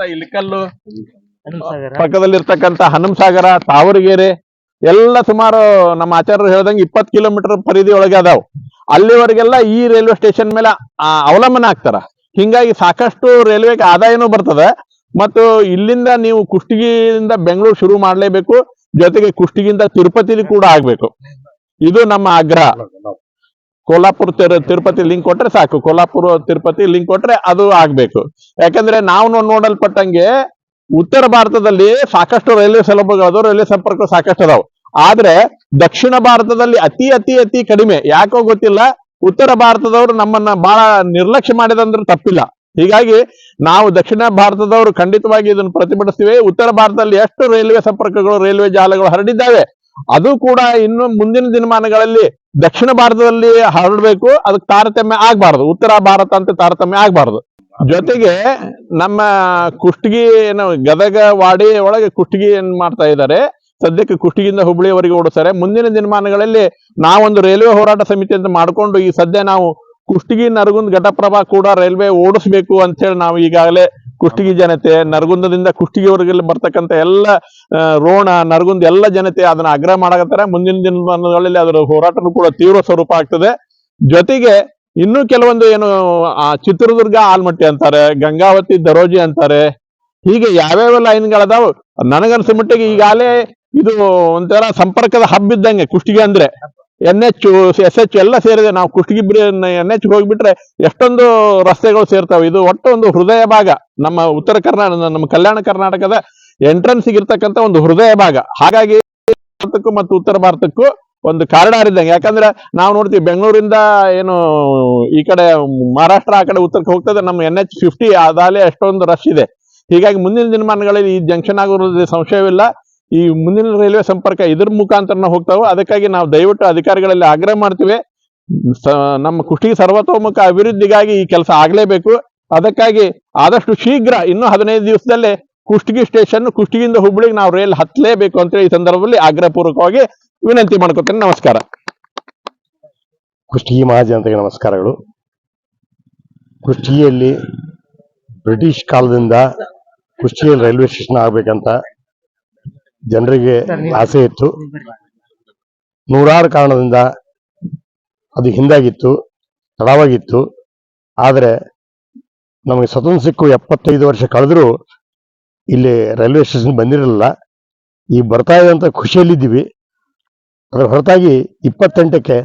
ಇರ್ತಕ್ಕಂತ ಇಲಿಕಲ್ಲು ಹನುಮಸಾಗರ. ಪಕ್ಕದಲ್ಲಿರ್ತಕ್ಕಂತ ಹನುಮಸಾಗರ ತಾವರಗೆರೆ ಎಲ್ಲ ಸುಮಾರು ನಮ್ಮ ಆಚಾರ್ಯರು ಹೇಳ್ದಂಗೆ ಇಪ್ಪತ್ ಕಿಲೋಮೀಟರ್ ಪರಿಧಿ ಒಳಗೆ ಅದಾವ್. ಅಲ್ಲಿವರೆಗೆಲ್ಲ ಈ ರೈಲ್ವೆ ಸ್ಟೇಷನ್ ಮೇಲೆ ಆ, ಅವಲಂಬನೆ ಆಗ್ತಾರ. ಹಿಂಗಾಗಿ ಸಾಕಷ್ಟು ರೈಲ್ವೆಗೆ ಆದಾಯನೂ ಬರ್ತದೆ. ಮತ್ತು ಇಲ್ಲಿಂದ ನೀವು ಕುಷ್ಟಗಿಯಿಂದ ಬೆಂಗಳೂರು ಶುರು ಮಾಡಲೇಬೇಕು ಜೊತೆಗೆ ಕುಷ್ಟಗಿಯಿಂದ ತಿರುಪತಿಲಿ ಕೂಡ ಆಗ್ಬೇಕು. ಇದು ನಮ್ಮ ಆಗ್ರಹ. ಕೋಲ್ಹಾಪುರ ತಿರು- ತಿರುಪತಿ ಲಿಂಕ್ ಕೊಟ್ರೆ ಸಾಕು. ಕೋಲ್ಹಾಪುರ ತಿರುಪತಿ ಲಿಂಕ್ ಕೊಟ್ರೆ ಅದು ಆಗ್ಬೇಕು. ಯಾಕಂದ್ರೆ ನಾವು ನೋಡಲ್ಪಟ್ಟಂಗೆ ಉತ್ತರ ಭಾರತದಲ್ಲಿ ಸಾಕಷ್ಟು ರೈಲ್ವೆ ಸೌಲಭ್ಯಗಳು ರೈಲ್ವೆ ಸಂಪರ್ಕ ಸಾಕಷ್ಟು ಅದಾವ. ಆದ್ರೆ ದಕ್ಷಿಣ ಭಾರತದಲ್ಲಿ ಅತಿ ಅತಿ ಅತಿ ಕಡಿಮೆ. ಯಾಕೋ ಗೊತ್ತಿಲ್ಲ. ಉತ್ತರ ಭಾರತದವರು ನಮ್ಮನ್ನ ಬಹಳ ನಿರ್ಲಕ್ಷ್ಯ ಮಾಡಿದಂದ್ರೆ ತಪ್ಪಿಲ್ಲ. ಹೀಗಾಗಿ ನಾವು ದಕ್ಷಿಣ ಭಾರತದವರು ಖಂಡಿತವಾಗಿ ಇದನ್ನು ಪ್ರತಿಭಟಿಸ್ತೀವಿ. ಉತ್ತರ ಭಾರತದಲ್ಲಿ ಎಷ್ಟು ರೈಲ್ವೆ ಸಂಪರ್ಕಗಳು, ರೈಲ್ವೆ ಜಾಲಗಳು ಹರಡಿದ್ದಾವೆ ಅದು ಕೂಡ ಇನ್ನು ಮುಂದಿನ ದಿನಮಾನಗಳಲ್ಲಿ ದಕ್ಷಿಣ ಭಾರತದಲ್ಲಿ ಹರಡಬೇಕು, ಅದಕ್ಕೆ ತಾರತಮ್ಯ ಆಗ್ಬಾರ್ದು. ಉತ್ತರ ಭಾರತ ಅಂತ ತಾರತಮ್ಯ ಆಗ್ಬಾರ್ದು. ಜೊತೆಗೆ ನಮ್ಮ ಕುಷ್ಟಗಿ ಏನು ಗದಗ ವಾಡಿ ಒಳಗೆ ಕುಷ್ಟಗಿ ಏನ್ ಮಾಡ್ತಾ ಇದ್ದಾರೆ, ಸದ್ಯಕ್ಕೆ ಕುಷ್ಟಗಿಯಿಂದ ಹುಬ್ಳಿಯವರೆಗೆ ಓಡಿಸ್ತಾರೆ. ಮುಂದಿನ ದಿನಮಾನಗಳಲ್ಲಿ ನಾವೊಂದು ರೈಲ್ವೆ ಹೋರಾಟ ಸಮಿತಿ ಅಂತ ಮಾಡ್ಕೊಂಡು ಈ ಸದ್ಯ ನಾವು ಕುಷ್ಟಗಿ ನರಗುಂದ್ ಘಟಪ್ರಭಾ ಕೂಡ ರೈಲ್ವೆ ಓಡಿಸ್ಬೇಕು ಅಂತ ಹೇಳಿ ನಾವು ಈಗಾಗಲೇ ಕುಷ್ಟಗಿ ಜನತೆ, ನರಗುಂದದಿಂದ ಕುಷ್ಟಗಿವರೆಗೆಲ್ಲ ಬರ್ತಕ್ಕಂಥ ಎಲ್ಲ ರೋಣ, ನರಗುಂದ ಎಲ್ಲ ಜನತೆ ಅದನ್ನ ಆಗ್ರಹ ಮಾಡಕತ್ತಾರೆ. ಮುಂದಿನ ದಿನಗಳಲ್ಲಿ ಅದರ ಹೋರಾಟನೂ ಕೂಡ ತೀವ್ರ ಸ್ವರೂಪ ಆಗ್ತದೆ. ಜೊತೆಗೆ ಇನ್ನೂ ಕೆಲವೊಂದು ಏನು ಚಿತ್ರದುರ್ಗ ಆಲ್ಮಟ್ಟಿ ಅಂತಾರೆ, ಗಂಗಾವತಿ, ದರೋಜಿ ಅಂತಾರೆ, ಹೀಗೆ ಯಾವ್ಯಾವ ಲೈನ್ಗಳದಾವ? ನನಗನ್ಸ ಮಟ್ಟಿಗೆ ಈಗಾಗಲೇ ಇದು ಒಂಥರ ಸಂಪರ್ಕದ ಹಬ್ ಇದ್ದಂಗೆ ಕುಷ್ಟಗಿ ಅಂದ್ರೆ. ಎನ್ ಎಚ್ ಎಸ್ ಎಚ್ ಎಲ್ಲ ಸೇರಿದೆ. ನಾವು ಕುಷ್ಟಗಿ ಎನ್ ಎಚ್ ಹೋಗ್ಬಿಟ್ರೆ ಎಷ್ಟೊಂದು ರಸ್ತೆಗಳು ಸೇರ್ತಾವೆ. ಇದು ಒಟ್ಟು ಒಂದು ಹೃದಯ ಭಾಗ. ನಮ್ಮ ಉತ್ತರ ಕರ್ನಾಟಕ, ನಮ್ಮ ಕಲ್ಯಾಣ ಕರ್ನಾಟಕದ ಎಂಟ್ರೆನ್ಸ್ ಇರ್ತಕ್ಕಂಥ ಒಂದು ಹೃದಯ ಭಾಗ. ಹಾಗಾಗಿ ಭಾರತಕ್ಕೂ ಮತ್ತು ಉತ್ತರ ಭಾರತಕ್ಕೂ ಒಂದು ಕಾರಿಡಾರ್ ಇದ್ದಂಗೆ ಯಾಕಂದ್ರೆ ನಾವು ನೋಡ್ತೀವಿ ಬೆಂಗಳೂರಿಂದ ಏನು ಈ ಕಡೆ ಮಹಾರಾಷ್ಟ್ರ, ಆ ಕಡೆ ಉತ್ತರಕ್ಕೆ ಹೋಗ್ತದೆ. ನಮ್ಮ ಎನ್ ಎಚ್ ಫಿಫ್ಟಿ ಅದಾಲೆ ಅಷ್ಟೊಂದು ರಶ್ ಇದೆ. ಹೀಗಾಗಿ ಮುಂದಿನ ದಿನಮಾನಗಳಲ್ಲಿ ಈ ಜಂಕ್ಷನ್ ಆಗೋದ್ರಲ್ಲಿ ಸಂಶಯವಿಲ್ಲ. ಈ ಮುಂದಿನ ರೈಲ್ವೆ ಸಂಪರ್ಕ ಇದ್ರ ಮುಖಾಂತರ ಹೋಗ್ತಾವೆ, ಅದಕ್ಕಾಗಿ ನಾವು ದಯವಿಟ್ಟು ಅಧಿಕಾರಿಗಳಲ್ಲಿ ಆಗ್ರಹ ಮಾಡ್ತೀವಿ. ನಮ್ಮ ಕುಷ್ಟಿ ಸರ್ವತೋಮುಖ ಅಭಿವೃದ್ಧಿಗಾಗಿ ಈ ಕೆಲಸ ಆಗ್ಲೇಬೇಕು. ಅದಕ್ಕಾಗಿ ಆದಷ್ಟು ಶೀಘ್ರ ಇನ್ನು ಹದಿನೈದು ದಿವಸದಲ್ಲೇ ಕುಷ್ಟಗಿ ಸ್ಟೇಷನ್, ಕುಷ್ಟಗಿಯಿಂದ ಹುಬ್ಬಳ್ಳಿಗೆ ನಾವು ರೈಲ್ ಹತ್ತಲೇಬೇಕು ಅಂತ ಈ ಸಂದರ್ಭದಲ್ಲಿ ಆಗ್ರಹಪೂರ್ವಕವಾಗಿ ವಿನಂತಿ ಮಾಡ್ಕೊತೇನೆ. ನಮಸ್ಕಾರ. ಕುಷ್ಟಗಿ ಮಹಾಜನತೆಗೆ ನಮಸ್ಕಾರಗಳು. ಕುಷ್ಟಗಿಯಲ್ಲಿ ಬ್ರಿಟಿಷ್ ಕಾಲದಿಂದ ಕುಷ್ಟಗಿಯಲ್ಲಿ ರೈಲ್ವೆ ಸ್ಟೇಷನ್ ಆಗ್ಬೇಕಂತ ಜನರಿಗೆ ಆಸೆ ಇತ್ತು. ನೂರಾರು ಕಾರಣದಿಂದ ಅದು ಹಿಂದಾಗಿತ್ತು ತಡವಾಗಿತ್ತು. ಆದರೆ ನಮಗೆ ಸ್ವತಂತ್ರ ಸಿಕ್ಕು ಎಪ್ಪತ್ತೈದು ವರ್ಷ ಕಳೆದರೂ ಇಲ್ಲಿ ರೈಲ್ವೆ ಸ್ಟೇಷನ್ ಬಂದಿರಲಿಲ್ಲ. ಈ ಬರ್ತಾ ಇದ್ದಂಥ ಖುಷಿಯಲ್ಲಿದ್ದೀವಿ. ಅದರ ಹೊರತಾಗಿ ಇಪ್ಪತ್ತೆಂಟಕ್ಕೆ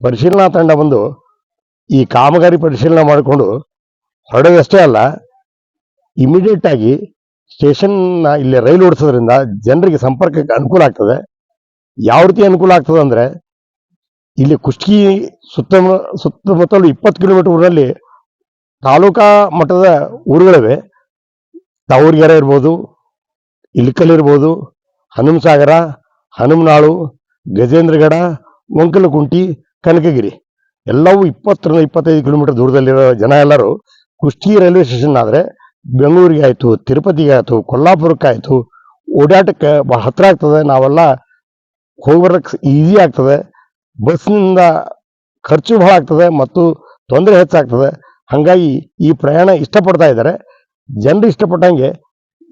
ಪರಿಶೀಲನಾ ತಂಡ ಬಂದು ಈ ಕಾಮಗಾರಿ ಪರಿಶೀಲನೆ ಮಾಡಿಕೊಂಡು ಹೊರಡೋದಷ್ಟೇ ಅಲ್ಲ ಇಮಿಡಿಯೇಟ್ ಆಗಿ ಸ್ಟೇಷನ್ ಇಲ್ಲಿ ರೈಲು ಓಡಿಸೋದ್ರಿಂದ ಜನರಿಗೆ ಸಂಪರ್ಕಕ್ಕೆ ಅನುಕೂಲ ಆಗ್ತದೆ. ಯಾವ ರೀತಿ ಅನುಕೂಲ ಆಗ್ತದೆ ಅಂದ್ರೆ, ಇಲ್ಲಿ ಕುಷ್ಟಗಿ ಸುತ್ತ ಸುತ್ತಮುತ್ತಲು ಇಪ್ಪತ್ತು ಕಿಲೋಮೀಟರ್ ಊರಲ್ಲಿ ತಾಲೂಕಾ ಮಟ್ಟದ ಊರುಗಳಿವೆ. ತಾವೂರ್ಗೆರೆ ಇರ್ಬೋದು ಇಲ್ಕಲ್ ಇರ್ಬೋದು, ಹನುಮಸಾಗರ, ಹನುಮನಾಳು, ಗಜೇಂದ್ರಗಡ ಒಂಕಲಕುಂಟಿ ಕನಕಗಿರಿ. ಎಲ್ಲವೂ ಇಪ್ಪತ್ತರಿಂದ ಇಪ್ಪತ್ತೈದು ಕಿಲೋಮೀಟರ್ ದೂರದಲ್ಲಿರೋ ಜನ ಎಲ್ಲರೂ ಕುಷ್ಟಗಿ ರೈಲ್ವೆ ಸ್ಟೇಷನ್ ಆದ್ರೆ ಬೆಂಗಳೂರಿಗೆ ಆಯಿತು, ತಿರುಪತಿಗೆ ಆಯಿತು, ಕೊಲ್ಲಾಪುರಕ್ಕೆ ಆಯಿತು, ಓಡಾಟಕ್ಕೆ ಭಾಳ ಹತ್ರ ಆಗ್ತದೆ. ನಾವೆಲ್ಲ ಹೋಗಿ ಬರಕ್ಕೆ ಈಸಿ ಆಗ್ತದೆ. ಬಸ್ನಿಂದ ಖರ್ಚು ಭಾಳ ಆಗ್ತದೆ ಮತ್ತು ತೊಂದರೆ ಹೆಚ್ಚಾಗ್ತದೆ. ಹಾಗಾಗಿ ಈ ಪ್ರಯಾಣ ಇಷ್ಟಪಡ್ತಾ ಇದ್ದಾರೆ. ಜನರು ಇಷ್ಟಪಟ್ಟಂಗೆ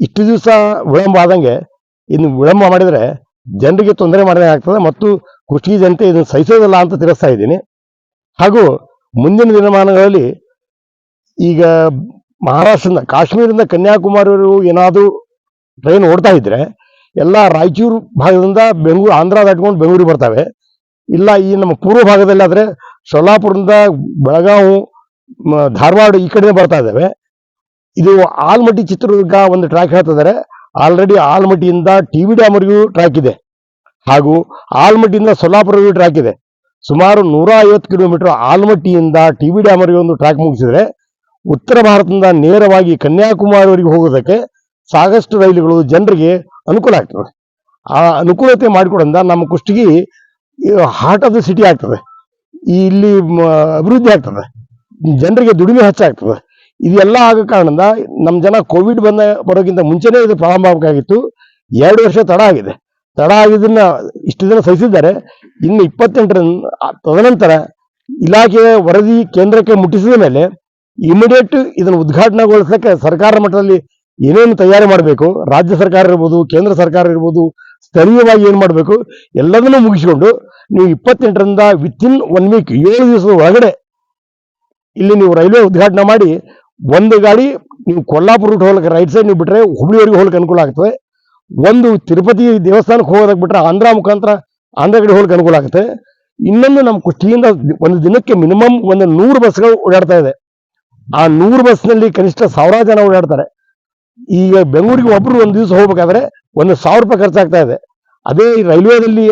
ಇಷ್ಟು ದಿವಸ ವಿಳಂಬ ಆದಂಗೆ ಇನ್ನು ವಿಳಂಬ ಮಾಡಿದರೆ ಜನರಿಗೆ ತೊಂದರೆ ಮಾಡಿದಂಗೆ ಆಗ್ತದೆ ಮತ್ತು ಕೃಷಿ ಜನತೆ ಇದನ್ನು ಸಹಿಸೋದಿಲ್ಲ ಅಂತ ತಿಳಿಸ್ತಾ ಇದ್ದೀನಿ. ಹಾಗೂ ಮುಂದಿನ ದಿನಮಾನಗಳಲ್ಲಿ ಈಗ ಮಹಾರಾಷ್ಟ್ರದಿಂದ, ಕಾಶ್ಮೀರದಿಂದ ಕನ್ಯಾಕುಮಾರಿವರೆಗೂ ಏನಾದರೂ ಟ್ರೈನ್ ಓಡ್ತಾ ಇದ್ರೆ, ಎಲ್ಲ ರಾಯಚೂರು ಭಾಗದಿಂದ ಬೆಂಗಳೂರು, ಆಂಧ್ರ ದಾಟ್ಕೊಂಡು ಬೆಂಗಳೂರಿಗೆ ಬರ್ತವೆ. ಇಲ್ಲ, ಈ ನಮ್ಮ ಪೂರ್ವ ಭಾಗದಲ್ಲಿ ಆದ್ರೆ ಸೊಲ್ಲಾಪುರದಿಂದ ಬೆಳಗಾವಿ ಧಾರವಾಡ ಈ ಕಡೆ ಬರ್ತಾ ಇದ್ದಾವೆ ಇದು ಆಲ್ಮಟ್ಟಿ ಚಿತ್ರದುರ್ಗ ಒಂದು ಟ್ರ್ಯಾಕ್ ಹೇಳ್ತಿದ್ದಾರೆ ಆಲ್ರೆಡಿ ಆಲ್ಮಟ್ಟಿಯಿಂದ ಟಿ ವಿ ಡ್ಯಾಮ್ವರೆಗೂ ಟ್ರ್ಯಾಕ್ ಇದೆ. ಹಾಗೂ ಆಲ್ಮಟ್ಟಿಯಿಂದ ಸೊಲ್ಲಾಪುರವರೆಗೂ ಟ್ರ್ಯಾಕ್ ಇದೆ. ಸುಮಾರು ನೂರ ಐವತ್ತು ಕಿಲೋಮೀಟರ್ ಆಲ್ಮಟ್ಟಿಯಿಂದ ಟಿ ವಿ ಡ್ಯಾಮ್ವರೆಗೂ ಒಂದು ಟ್ರ್ಯಾಕ್ ಮುಗಿಸಿದ್ರೆ ಉತ್ತರ ಭಾರತದಿಂದ ನೇರವಾಗಿ ಕನ್ಯಾಕುಮಾರಿವರೆಗೆ ಹೋಗೋದಕ್ಕೆ ಸಾಕಷ್ಟು ರೈಲುಗಳು ಜನರಿಗೆ ಅನುಕೂಲ ಆಗ್ತದೆ ಆ ಅನುಕೂಲತೆ ಮಾಡಿಕೊಡೋದ್ರಿಂದ ನಮ್ಮ Kushtagi heart of the city ಆಗ್ತದೆ. ಇಲ್ಲಿ ಅಭಿವೃದ್ಧಿ ಆಗ್ತದೆ. ಜನರಿಗೆ ದುಡಿಮೆ ಹೆಚ್ಚಾಗ್ತದೆ ಇದೆಲ್ಲ ಆಗೋ ಕಾರಣದಿಂದ ನಮ್ಮ ಜನ ಕೋವಿಡ್ ಬಂದ, ಬರೋಕ್ಕಿಂತ ಮುಂಚೆನೇ ಇದು ಪ್ರಾರಂಭ ಆಗಬೇಕಾಗಿತ್ತು ಎರಡು ವರ್ಷ ತಡ ಆಗಿದೆ. ತಡ ಆಗಿದ್ದನ್ನ ಇಷ್ಟು ದಿನ ಸಹಿಸಿದ್ದಾರೆ. ಇನ್ನು ಇಪ್ಪತ್ತೆಂಟರ ತದನಂತರ ಇಲಾಖೆಯ ವರದಿ ಕೇಂದ್ರಕ್ಕೆ ಮುಟ್ಟಿಸಿದ ಮೇಲೆ ಇಮಿಡಿಯೇಟ್ ಇದನ್ನು ಉದ್ಘಾಟನೆಗೊಳಿಸಕ್ಕೆ ಸರ್ಕಾರ ಮಟ್ಟದಲ್ಲಿ ಏನೇನು ತಯಾರಿ ಮಾಡಬೇಕು, ರಾಜ್ಯ ಸರ್ಕಾರ ಇರ್ಬೋದು, ಕೇಂದ್ರ ಸರ್ಕಾರ ಇರ್ಬೋದು, ಸ್ಥಳೀಯವಾಗಿ ಏನು ಮಾಡಬೇಕು, ಎಲ್ಲದನ್ನೂ ಮುಗಿಸಿಕೊಂಡು ನೀವು ಇಪ್ಪತ್ತೆಂಟರಿಂದ ವಿತಿನ್ ಒನ್ ವೀಕ್ ಏಳು ದಿವಸದ ಒಳಗಡೆ ಇಲ್ಲಿ ನೀವು ರೈಲ್ವೆ ಉದ್ಘಾಟನೆ ಮಾಡಿ, ಒಂದು ಗಾಡಿ ನೀವು ಕೊಲ್ಲಾಪುರ ರೂಟ್ ಹೋಗ್ಲಿಕ್ಕೆ ರೈಟ್ ಸೈಡ್ ನೀವು ಬಿಟ್ಟರೆ ಹುಬ್ಳಿವರೆಗೆ ಹೋಗ್ಲಿಕ್ಕೆ ಅನುಕೂಲ ಆಗ್ತದೆ. ಒಂದು ತಿರುಪತಿ ದೇವಸ್ಥಾನಕ್ಕೆ ಹೋಗೋದಕ್ಕೆ ಬಿಟ್ಟರೆ ಆಂಧ್ರ ಮುಖಾಂತರ ಆಂಧ್ರ ಕಡೆ ಹೋಗ್ಲಿಕ್ಕೆ ಅನುಕೂಲ ಆಗುತ್ತೆ ಇನ್ನೊಂದು ನಮ್ಮ ಕುಷ್ಟಿಯಿಂದ ಒಂದು ದಿನಕ್ಕೆ ಮಿನಿಮಮ್ ಒಂದು ನೂರು ಬಸ್ಗಳು ಓಡಾಡ್ತಾ ಇದೆ. ಆ ನೂರು ಬಸ್ನಲ್ಲಿ ಕನಿಷ್ಠ ಸಾವಿರಾರು ಜನ ಓಡಾಡ್ತಾರೆ. ಈಗ ಬೆಂಗಳೂರಿಗೆ ಒಬ್ರು ಒಂದು ದಿವಸ ಹೋಗ್ಬೇಕಾದ್ರೆ ಒಂದು ಸಾವಿರ ರೂಪಾಯಿ ಖರ್ಚಾಗ್ತಾ ಇದೆ. ಅದೇ ರೈಲ್ವೆದಲ್ಲಿ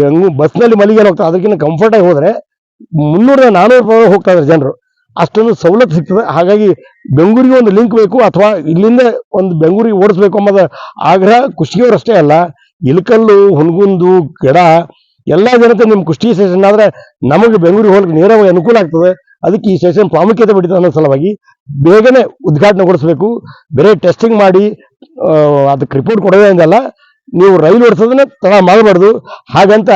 ಬಸ್ ಬಸ್ನಲ್ಲಿ ಮಲ್ಲಿಗೆ ಹೋಗ್ತಾರೆ ಅದಕ್ಕಿಂತ ಕಂಫರ್ಟ್ ಆಗಿ ಹೋದ್ರೆ ಮುನ್ನೂರ ನಾನೂರು ರೂಪಾಯಿ ಹೋಗ್ತಾ ಇದ್ದಾರೆ ಜನರು. ಅಷ್ಟೊಂದು ಸವಲತ್ತು ಸಿಗ್ತದೆ. ಹಾಗಾಗಿ ಬೆಂಗಳೂರಿಗೆ ಒಂದು ಲಿಂಕ್ ಬೇಕು ಅಥವಾ ಇಲ್ಲಿಂದ ಒಂದು ಬೆಂಗಳೂರಿಗೆ ಓಡಿಸ್ಬೇಕು ಅನ್ನೋದು ಆಗ್ರಹ ಕುಷ್ಟಗಿಯವರಷ್ಟೇ ಅಲ್ಲ. ಇಲ್ಕಲ್ಲು ಹುನಗುಂದು ಗಿಡ ಎಲ್ಲ ಜನತೆ ನಿಮ್ಮ ಕುಷ್ಟಿ ಸ್ಟೇಷನ್ ಆದ್ರೆ ನಮಗೆ ಬೆಂಗಳೂರಿಗೆ ಹೋಗ್ಲಿಕ್ಕೆ ನೇರವಾಗಿ ಅನುಕೂಲ ಆಗ್ತದೆ. ಅದಕ್ಕೆ ಈ ಸ್ಟೇಷನ್ ಪ್ರಾಮುಖ್ಯತೆ ಪಡಿತು ಅನ್ನೋ ಸಲುವಾಗಿ ಬೇಗನೆ ಉದ್ಘಾಟನೆಗೊಳಿಸಬೇಕು ಬೇರೆ ಟೆಸ್ಟಿಂಗ್ ಮಾಡಿ ಅದಕ್ಕೆ ರಿಪೋರ್ಟ್ ಕೊಡೋದೇ ಅಂದಲ್ಲ ನೀವು ರೈಲು ಓಡಿಸೋದನ್ನ ತಡ ಮಾಡಬಾರ್ದು. ಹಾಗಂತ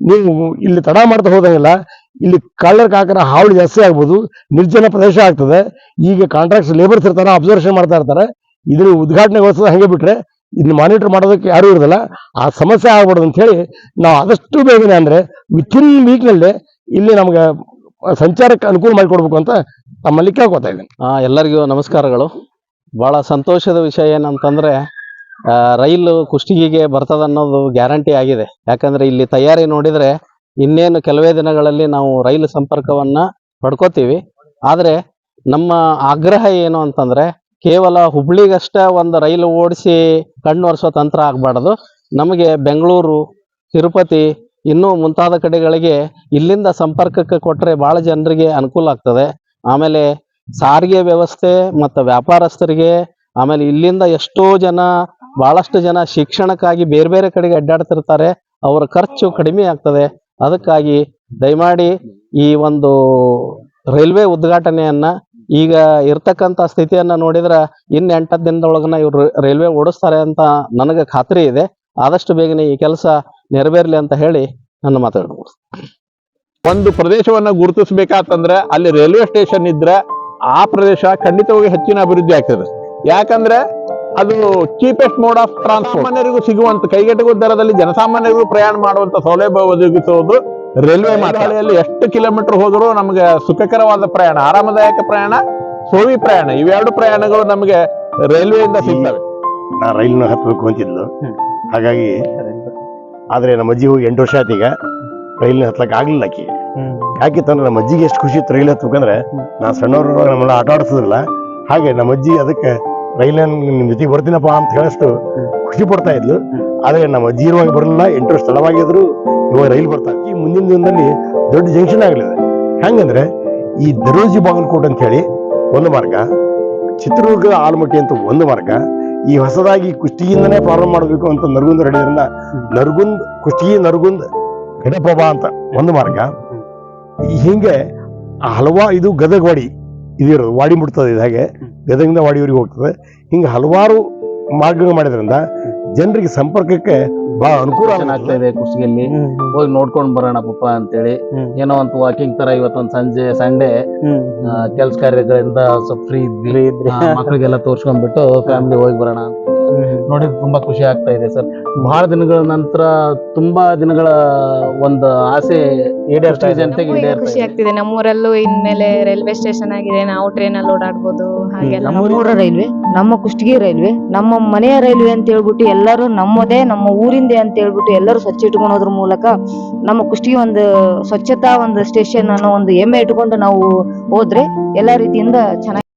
ನೀವು ಇಲ್ಲಿ ತಡ ಮಾಡ್ತಾ ಹೋದಂಗೆಲ್ಲ ಇಲ್ಲಿ ಕಳ್ಳರ ಕಾಕರ ಹಾವಳಿ ಜಾಸ್ತಿ ಆಗ್ಬೋದು. ನಿರ್ಜನ ಪ್ರದೇಶ ಆಗ್ತದೆ. ಈಗ ಕಾಂಟ್ರಾಕ್ಟ್ಸ್ ಲೇಬರ್ಸ್ ಇರ್ತಾರೆ ಅಬ್ಸರ್ವೇಷನ್ ಮಾಡ್ತಾ ಇರ್ತಾರೆ. ಇದನ್ನ ಉದ್ಘಾಟನೆಗೊಳಿಸೋದು ಹಂಗೆ ಬಿಟ್ರೆ ಇದನ್ನ ಮಾನಿಟರ್ ಮಾಡೋದಕ್ಕೆ ಯಾರು ಇರೋದಿಲ್ಲ. ಆ ಸಮಸ್ಯೆ ಆಗ್ಬಾರ್ದು ಅಂತ ಹೇಳಿ ನಾವು ಆದಷ್ಟು ಬೇಗನೆ ಅಂದ್ರೆ ವಿತಿನ್ ವೀಕ್ನಲ್ಲೇ ಇಲ್ಲಿ ನಮ್ಗೆ ಸಂಚಾರಕ್ಕೆ ಅನುಕೂಲ ಮಾಡಿಕೊಡ್ಬೇಕು ಅಂತ ತಮ್ಮಲ್ಲಿ ಕೇಳ್ಕೊತಾ ಇದ್ದೀನಿ. ಎಲ್ಲರಿಗೂ ನಮಸ್ಕಾರಗಳು. ಬಹಳ ಸಂತೋಷದ ವಿಷಯ ಏನಂತಂದ್ರೆ ರೈಲು ಕುಷ್ಟಗಿಗೆ ಬರ್ತದ ಅನ್ನೋದು ಗ್ಯಾರಂಟಿ ಆಗಿದೆ. ಯಾಕಂದ್ರೆ ಇಲ್ಲಿ ತಯಾರಿ ನೋಡಿದ್ರೆ ಇನ್ನೇನು ಕೆಲವೇ ದಿನಗಳಲ್ಲಿ ನಾವು ರೈಲು ಸಂಪರ್ಕವನ್ನ ಪಡ್ಕೋತೀವಿ. ಆದ್ರೆ ನಮ್ಮ ಆಗ್ರಹ ಏನು ಅಂತಂದ್ರೆ, ಕೇವಲ ಹುಬ್ಳಿಗಷ್ಟೇ ಒಂದು ರೈಲು ಓಡಿಸಿ ಕಣ್ಣು ಒರೆಸೋ ತಂತ್ರ ಆಗ್ಬಾರ್ದು. ನಮಗೆ ಬೆಂಗಳೂರು, ತಿರುಪತಿ ಇನ್ನೂ ಮುಂತಾದ ಕಡೆಗಳಿಗೆ ಇಲ್ಲಿಂದ ಸಂಪರ್ಕಕ್ಕೆ ಕೊಟ್ಟರೆ ಭಾಳ ಜನರಿಗೆ ಅನುಕೂಲ ಆಗ್ತದೆ. ಆಮೇಲೆ ಸಾರಿಗೆ ವ್ಯವಸ್ಥೆ ಮತ್ತು ವ್ಯಾಪಾರಸ್ಥರಿಗೆ, ಆಮೇಲೆ ಇಲ್ಲಿಂದ ಎಷ್ಟೋ ಜನ ಭಾಳಷ್ಟು ಜನ ಶಿಕ್ಷಣಕ್ಕಾಗಿ ಬೇರೆ ಬೇರೆ ಕಡೆಗೆ ಅಡ್ಡಾಡ್ತಿರ್ತಾರೆ. ಅವರ ಖರ್ಚು ಕಡಿಮೆ ಆಗ್ತದೆ. ಅದಕ್ಕಾಗಿ ದಯಮಾಡಿ ಈ ಒಂದು ರೈಲ್ವೆ ಉದ್ಘಾಟನೆಯನ್ನ ಈಗ ಇರ್ತಕ್ಕಂಥ ಸ್ಥಿತಿಯನ್ನ ನೋಡಿದ್ರೆ ಇನ್ನು ಎಂಟತ್ತು ದಿನದೊಳಗನ ಇವ್ರು ರೈಲ್ವೆ ಓಡಿಸ್ತಾರೆ ಅಂತ ನನಗೆ ಖಾತ್ರಿ ಇದೆ. ಆದಷ್ಟು ಬೇಗನೆ ಈ ಕೆಲಸ ನೆರವೇರ್ಲಿ ಅಂತ ಹೇಳಿ ನನ್ನ ಮಾತಾಡ್ಬೋದು. ಒಂದು ಪ್ರದೇಶವನ್ನ ಗುರುತಿಸಬೇಕಾತಂದ್ರೆ ಅಲ್ಲಿ ರೈಲ್ವೆ ಸ್ಟೇಷನ್ ಇದ್ರೆ ಆ ಪ್ರದೇಶ ಖಂಡಿತವಾಗಿ ಹೆಚ್ಚಿನ ಅಭಿವೃದ್ಧಿ ಆಗ್ತದೆ. ಯಾಕಂದ್ರೆ ಅದು ಚೀಪೆಸ್ಟ್ ಮೋಡ್ ಆಫ್ ಟ್ರಾನ್ಸ್ಪೋರ್ಟ್ ಸಿಗುವಂತ ಕೈಗೆಟುಕುವ ದರದಲ್ಲಿ ಜನಸಾಮಾನ್ಯರಿಗೂ ಪ್ರಯಾಣ ಮಾಡುವಂತ ಸೌಲಭ್ಯ ಒದಗಿಸುವುದು ರೈಲ್ವೆ ಮಾತಾಡಿಯಲ್ಲಿ ಎಷ್ಟು ಕಿಲೋಮೀಟರ್ ಹೋದರೂ ನಮಗೆ ಸುಖಕರವಾದ ಪ್ರಯಾಣ, ಆರಾಮದಾಯಕ ಪ್ರಯಾಣ, ಸೋವಿ ಪ್ರಯಾಣ, ಇವೆರಡು ಪ್ರಯಾಣಗಳು ನಮಗೆ ರೈಲ್ವೆಯಿಂದ ಸಿಗ್ತವೆ. ನಾ ರೈಲ್ನ ಹತ್ತಬೇಕು ಅಂತಿದ್ಲು. ಹಾಗಾಗಿ ಆದ್ರೆ ನಮ್ಮ ಅಜ್ಜಿ ಹೋಗಿ ಎಂಟು ವರ್ಷ ಆಯ್ತು ಈಗ ರೈಲ್ನ ಹತ್ಲಕ್ಕೆ ಆಗ್ಲಿಲ್ಲ ಆಕಿ. ತಂದ್ರೆ ನಮ್ಮ ಅಜ್ಜಿಗೆ ಎಷ್ಟು ಖುಷಿ ಇತ್ತು ರೈಲ್ ಹತ್ಬೇಕಂದ್ರೆ ನಾ ಸಣ್ಣವ್ರು ನಮ್ಮನ್ನ ಆಟ ಆಡಿಸಿದ್ರಲ್ಲ ಹಾಗೆ ನಮ್ಮ ಅಜ್ಜಿ ಅದಕ್ಕೆ ರೈಲ್ ನಿಮ್ಮ ಜೊತೆಗೆ ಬರ್ತೀನಪ್ಪ ಅಂತ ಹೇಳಷ್ಟು ಖುಷಿ ಪಡ್ತಾ ಇದ್ಲು. ಆದ್ರೆ ನಮ್ಮ ಅಜ್ಜಿ ಇರುವಾಗ ಬರಲಿಲ್ಲ ಎಂಟು ವರ್ಷ ಸ್ಥಳವಾಗಿದ್ರು ಇವಾಗ ರೈಲ್ ಬರ್ತಾ ಈ ಮುಂದಿನ ದಿನದಲ್ಲಿ ದೊಡ್ಡ ಜಂಕ್ಷನ್ ಆಗಲಿದೆ. ಹೆಂಗಂದ್ರೆ ಈ ದರೋಜಿ ಬಾಗಲಕೋಟ್ ಅಂತ ಹೇಳಿ ಒಂದು ಮಾರ್ಗ ಚಿತ್ರದುರ್ಗ ಆಲಮಟ್ಟಿ ಅಂತ ಒಂದು ಮಾರ್ಗ ಈ ಹೊಸದಾಗಿ ಕುಸ್ತಿಯಿಂದನೇ ಪ್ರಾರಂಭ ಮಾಡಬೇಕು ಅಂತ ನರಗುಂದ ರೆಡಿದ್ರಿಂದ ನರಗುಂದ್, ಕುಸ್ತಿ, ನರಗುಂದ್ ಗಡಪಬ ಅಂತ ಒಂದು ಮಾರ್ಗ. ಹಿಂಗೆ ಹಲವಾ ಇದು ಗದಗ ವಾಡಿ ಇದಿರೋದು ವಾಡಿ ಮುಟ್ತದೆ ಇದು ಹಾಗೆ, ಗದಗಿಂದ ವಾಡಿಯವರಿಗೆ ಹೋಗ್ತದೆ. ಹಿಂಗೆ ಹಲವಾರು ಮಾರ್ಗಗಳು ಮಾಡಿದ್ರಿಂದ, ಜನರಿಗೆ ಸಂಪರ್ಕಕ್ಕೆ ಬಹಳ ಅನುಕೂಲ ಆಗ್ತಾ ಇದೆ ಕುಷ್ಟಗಿಯಲ್ಲಿ ಹೋಗಿ ನೋಡ್ಕೊಂಡ್ ಬರೋಣ ಪಪ್ಪ ಅಂತೇಳಿ. ಏನೋ ಒಂದು ವಾಕಿಂಗ್ ತರ ಇವತ್ತೊಂದ್ ಸಂಜೆ ಸಂಡೆ ಕೆಲ್ಸ ಕಾರ್ಯಗಳಿಂದ ಸ್ವಲ್ಪ ಫ್ರೀ ಇದ್ವಿ. ಮಕ್ಕಳಿಗೆಲ್ಲ ಮಕ್ಳಿಗೆಲ್ಲ ತೋರ್ಸ್ಕೊಂಡ್ಬಿಟ್ಟು ಫ್ಯಾಮಿಲಿ ಹೋಗಿ ಬರೋಣ ಅಂತ. ನೋಡಿದ್ರೆ ತುಂಬಾ ಖುಷಿ ಆಗ್ತಾ ಇದೆ ಸರ್. ಬಹಳ ದಿನಗಳ ನಂತರ ತುಂಬಾ ದಿನಗಳ ಒಂದು ಆಸೆ ಈಡೇರ್ತಾ ಇದೆ. ಜನತೆಗೆ ನಮಗೂ ಈಗ ಖುಷಿ ಆಗ್ತಿದೆ. ನಮ್ಮೂರಲ್ಲೂ ಇನ್ಮೇಲೆ ರೈಲ್ವೆ ಸ್ಟೇಷನ್ ಆಗಿದೆ. ನಾವು ಟ್ರೈನ್ ಅಲ್ಲಿ ಓಡಾಡ್ಬೋದು ಹಾಗೆಲ್ಲ. ನಮ್ಮೂರ ರೈಲ್ವೆ ನಮ್ಮ ಕುಷ್ಟಗಿ ರೈಲ್ವೆ ನಮ್ಮ ಮನೆಯ ರೈಲ್ವೆ ಅಂತ ಹೇಳ್ಬಿಟ್ಟು ಎಲ್ಲರೂ ನಮ್ಮದೇ ನಮ್ಮ ಊರಿಂದೆ ಅಂತ ಹೇಳ್ಬಿಟ್ಟು ಎಲ್ಲರೂ ಸ್ವಚ್ಛ ಇಟ್ಕೊಳೋದ್ರ ಮೂಲಕ ನಮ್ಮ ಕುಷ್ಟಗಿ ಒಂದು ಸ್ವಚ್ಛತಾ ಒಂದು ಸ್ಟೇಷನ್ ಅನ್ನೋ ಒಂದು ಹೆಮ್ಮೆ ಇಟ್ಕೊಂಡು ನಾವು ಹೋದ್ರೆ ಎಲ್ಲಾ ರೀತಿಯಿಂದ ಚೆನ್ನಾಗಿ